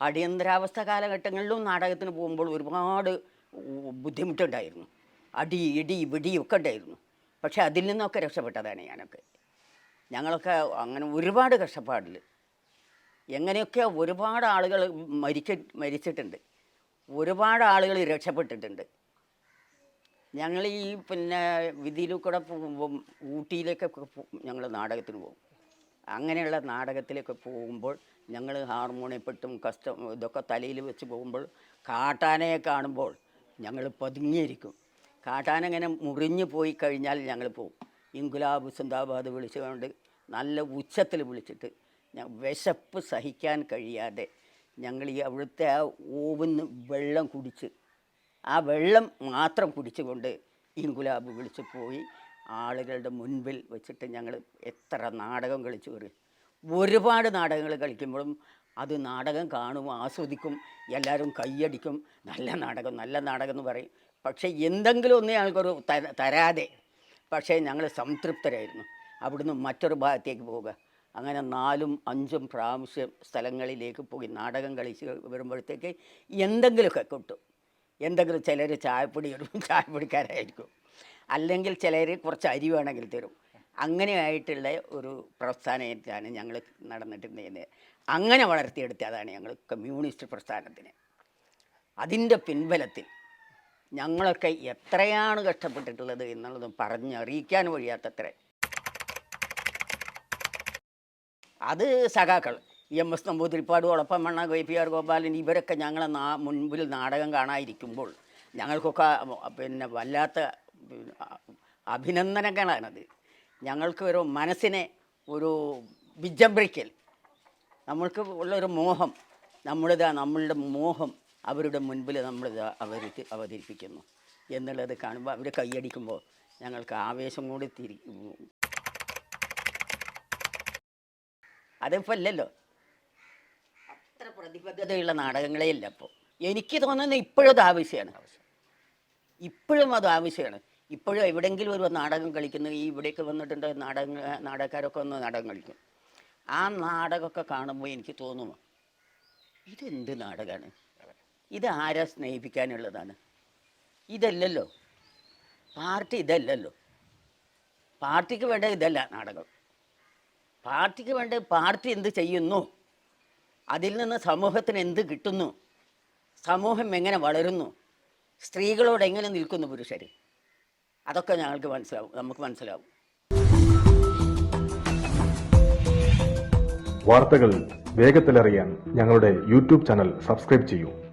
അടിയന്തരാവസ്ഥ കാലഘട്ടങ്ങളിലും നാടകത്തിന് പോകുമ്പോൾ ഒരുപാട് ബുദ്ധിമുട്ടുണ്ടായിരുന്നു. അടി ഇടി ഒക്കെ ഉണ്ടായിരുന്നു. പക്ഷെ അതിൽ നിന്നൊക്കെ രക്ഷപ്പെട്ടതാണ് ഞാനൊക്കെ. ഞങ്ങളൊക്കെ അങ്ങനെ ഒരുപാട് കഷ്ടപ്പാടിൽ എങ്ങനെയൊക്കെ ഒരുപാട് ആളുകൾ മരിക്ക മരിച്ചിട്ടുണ്ട്. ഒരുപാട് ആളുകൾ രക്ഷപ്പെട്ടിട്ടുണ്ട്. ഞങ്ങൾ ഈ പിന്നെ വിധിയിൽ കൂടെ പോകുമ്പം ഊട്ടിയിലേക്കൊക്കെ ഞങ്ങൾ നാടകത്തിന് പോകും. അങ്ങനെയുള്ള നാടകത്തിലൊക്കെ പോകുമ്പോൾ ഞങ്ങൾ ഹാർമോണിയപ്പെട്ടും കസ്റ്റം ഇതൊക്കെ തലയിൽ വെച്ച് പോകുമ്പോൾ കാട്ടാനയെ കാണുമ്പോൾ ഞങ്ങൾ പതുങ്ങിയിരിക്കും. കാട്ടാന ഇങ്ങനെ മുറിഞ്ഞു പോയി കഴിഞ്ഞാൽ ഞങ്ങൾ പോകും ഇൻകുലാബ് സിന്ദാബാദ് വിളിച്ചുകൊണ്ട് നല്ല ഉച്ചത്തിൽ വിളിച്ചിട്ട് വിശപ്പ് സഹിക്കാൻ കഴിയാതെ ഞങ്ങൾ ഈ അവിടുത്തെ ആ ഓവുന്ന് വെള്ളം കുടിച്ച് ആ വെള്ളം മാത്രം കുടിച്ചുകൊണ്ട് ഇൻകുലാബ് വിളിച്ച് പോയി ആളുകളുടെ മുൻപിൽ വെച്ചിട്ട് ഞങ്ങൾ എത്ര നാടകം കളിച്ചു കയറി. ഒരുപാട് നാടകങ്ങൾ കളിക്കുമ്പോഴും അത് നാടകം കാണും ആസ്വദിക്കും എല്ലാവരും കൈയടിക്കും. നല്ല നാടകം നല്ല നാടകം എന്ന് പറയും. പക്ഷേ എന്തെങ്കിലും ഒന്നേ ആൾക്കൊരു തരാതെ. പക്ഷേ ഞങ്ങൾ സംതൃപ്തരായിരുന്നു. അവിടുന്ന് മറ്റൊരു ഭാഗത്തേക്ക് പോവുക. അങ്ങനെ നാലും അഞ്ചും പ്രാവശ്യം സ്ഥലങ്ങളിലേക്ക് പോയി നാടകം കളിച്ച് വരുമ്പോഴത്തേക്ക് എന്തെങ്കിലുമൊക്കെ കിട്ടും. എന്തെങ്കിലും ചിലർ ചായപ്പൊടി ഒരു ചായപ്പൊടിക്കാരായിരിക്കും. അല്ലെങ്കിൽ ചിലർ കുറച്ച് അരി വേണമെങ്കിൽ തരും. അങ്ങനെയായിട്ടുള്ള ഒരു പ്രസ്ഥാനത്താണ് ഞങ്ങൾ നടന്നിട്ടുണ്ടായിരുന്നത് അങ്ങനെ വളർത്തിയെടുത്തതാണ് ഞങ്ങൾ കമ്മ്യൂണിസ്റ്റ് പ്രസ്ഥാനത്തിന്. അതിന്റെ പിൻബലത്തിൽ ഞങ്ങളൊക്കെ എത്രയാണ് കഷ്ടപ്പെട്ടിട്ടുള്ളത് എന്നുള്ളത് പറഞ്ഞറിയിക്കാൻ വഴിയാത്തത്ര. അത് സഖാക്കൾ M S Namboodiripad Olappamanna Y P R Gopalan ഇവരൊക്കെ ഞങ്ങളെ നാ മുൻപിൽ നാടകം കാണാതിരിക്കുമ്പോൾ ഞങ്ങൾക്കൊക്കെ പിന്നെ വല്ലാത്ത അഭിനന്ദനങ്ങളാണത്. ഞങ്ങൾക്ക് ഒരു മനസ്സിനെ ഒരു വിജംബ്രിക്കൽ നമ്മൾക്ക് ഉള്ളൊരു മോഹം. നമ്മളിതാ നമ്മളുടെ മോഹം അവരുടെ മുൻപിൽ നമ്മളിത് അവതരി അവതരിപ്പിക്കുന്നു. എന്നുള്ളത് കാണുമ്പോൾ അവർ കൈയടിക്കുമ്പോൾ ഞങ്ങൾക്ക് ആവേശം കൂടി തിരി അതിപ്പോൾ അല്ലല്ലോ അത്ര പ്രതിബദ്ധതയുള്ള നാടകങ്ങളേ ഇല്ല അപ്പോൾ എനിക്ക് തോന്നുന്നത് ഇപ്പോഴും അത് ആവശ്യമാണ് ഇപ്പോഴും അത് ആവശ്യമാണ് ഇപ്പോഴും എവിടെയെങ്കിലും ഒരു നാടകം കളിക്കുന്നു ഈ ഇവിടേക്ക് വന്നിട്ടുണ്ട് നാടക നാടകക്കാരൊക്കെ വന്ന് നാടകം കളിക്കും. ആ നാടകമൊക്കെ കാണുമ്പോൾ എനിക്ക് തോന്നുന്നു ഇതെന്ത് നാടകമാണ് ഇത് ആരാ സ്നേഹിപ്പിക്കാനുള്ളതാണ്? ഇതല്ലല്ലോ. പാർട്ടി ഇതല്ലല്ലോ. പാർട്ടിക്ക് വേണ്ട ഇതല്ല നാടകം. പാർട്ടിക്ക് വേണ്ട പാർട്ടി എന്ത് ചെയ്യുന്നു? അതിൽ നിന്ന് സമൂഹത്തിന് എന്ത് കിട്ടുന്നു? സമൂഹം എങ്ങനെ വളരുന്നു? സ്ത്രീകളോട് എങ്ങനെ നിൽക്കുന്നു പുരുഷർ അതൊക്കെ ഞങ്ങൾക്ക് മനസ്സിലാവും. നമുക്ക് മനസ്സിലാവും. വാർത്തകൾ വേഗത്തിലറിയാൻ ഞങ്ങളുടെ യൂട്യൂബ് ചാനൽ സബ്സ്ക്രൈബ് ചെയ്യൂ.